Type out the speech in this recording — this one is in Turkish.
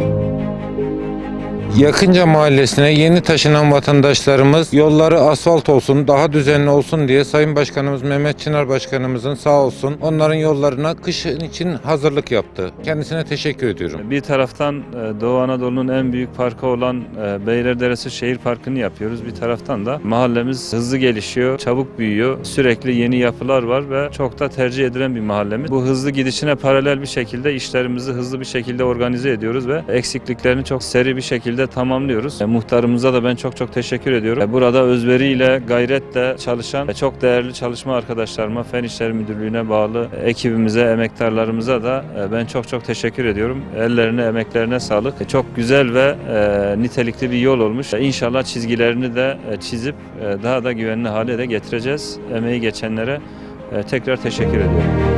Thank you. Yakınca mahallesine yeni taşınan vatandaşlarımız yolları asfalt olsun, daha düzenli olsun diye Sayın Başkanımız Mehmet Çınar Başkanımızın sağ olsun onların yollarına kışın için hazırlık yaptı. Kendisine teşekkür ediyorum. Bir taraftan e, Doğu Anadolu'nun en büyük parkı olan e, Beylerderesi Şehir Parkı'nı yapıyoruz. Bir taraftan da mahallemiz hızlı gelişiyor, çabuk büyüyor. Sürekli yeni yapılar var ve çok da tercih edilen bir mahallemiz. Bu hızlı gidişine paralel bir şekilde işlerimizi hızlı bir şekilde organize ediyoruz ve eksikliklerini çok seri bir şekilde tamamlıyoruz. E, Muhtarımıza da ben çok çok teşekkür ediyorum. E, Burada özveriyle, gayretle çalışan e, çok değerli çalışma arkadaşlarıma, Fen İşleri Müdürlüğü'ne bağlı ekibimize, emektarlarımıza da e, ben çok çok teşekkür ediyorum. Ellerine, emeklerine sağlık. E, Çok güzel ve e, nitelikli bir yol olmuş. E, İnşallah çizgilerini de e, çizip e, daha da güvenli hale de getireceğiz. Emeği geçenlere e, tekrar teşekkür ediyorum.